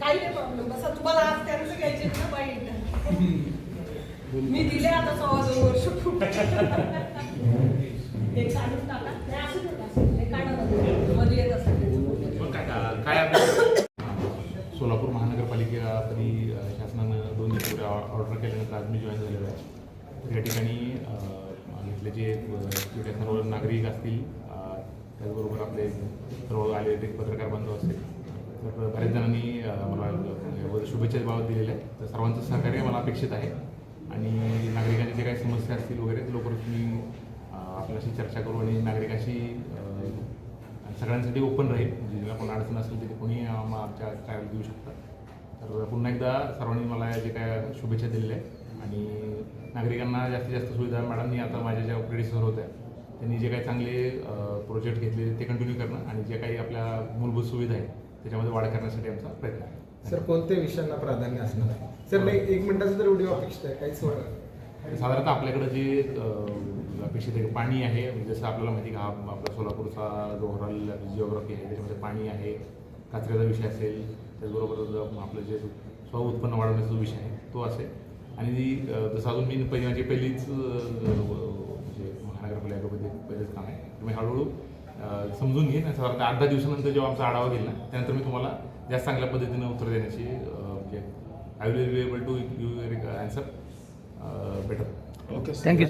काही नाही प्रॉब्लेम बसा तुम्हाला आज त्यांचं घ्यायचे ना बाईट मी दिले आता सव्वा दोन वर्ष काढून टाका काढा मध्ये. येत मग काय काय आपलं सोलापूर महानगरपालिका तरी शासनानं दोन दिवस ऑर्डर केल्यानंतर आज मी जॉईन झालेलो आहे. या ठिकाणी इथले जे तिथे सर्व नागरिक असतील त्याचबरोबर आपले सर्व आलेले पत्रकार बांधव असतील तर बऱ्याच जणांनी मला म्हणजे शुभेच्छा बाबत दिलेल्या आहेत. तर सर्वांचं सहकार्य मला अपेक्षित आहे. आणि नागरिकांच्या जे काही समस्या असतील वगैरे आपल्याशी चर्चा करू आणि नागरिकांशी सगळ्यांसाठी ओपन राहील. म्हणजे ज्याला कोण अडचण असेल तरी कोणी आम- आमच्या ट्रॅव्हल देऊ शकतात. तर पुन्हा एकदा सर्वांनी मला जे काय शुभेच्छा दिलेल्या आहेत आणि नागरिकांना जास्तीत जास्त सुविधा मॅडमनी आता माझ्या ज्या प्रेडिसर होत्या त्यांनी जे काही चांगले प्रोजेक्ट घेतले ते कंटिन्यू करणं आणि जे काही आपल्या मूलभूत सुविधा आहेत त्याच्यामध्ये वाढ करण्यासाठी आमचा प्रयत्न आहे. सर कोणत्या विषयांना प्राधान्य असणार आहे? सर नाही एक मिनिटाचा तर व्हिडिओ अपेक्षित आहे. काहीच वेळ साधारणतः आपल्याकडे जे अपेक्षित आहे पाणी आहे म्हणजे जसं आपल्याला माहिती का हा आपला सोलापूरचा जो ओव्हरऑल जिओग्राफी आहे त्याच्यामध्ये पाणी आहे कचऱ्याचा विषय असेल त्याचबरोबर आपलं जे स्व उत्पन्न वाढवण्याचा जो विषय आहे तो असेल. आणि जसं अजून मी पहिली माझी पहिलीच म्हणजे महानगरपालिकेमध्ये पहिलेच काम आहे. मी हळूहळू समजून घेईन आणि साधारणतः आठ दहा दिवसानंतर जेव्हा आमचा आढावा घेईल ना त्यानंतर मी तुम्हाला जास्त चांगल्या पद्धतीनं उत्तर देण्याची म्हणजे I will be able to you Uh, better. Okay. Thank you.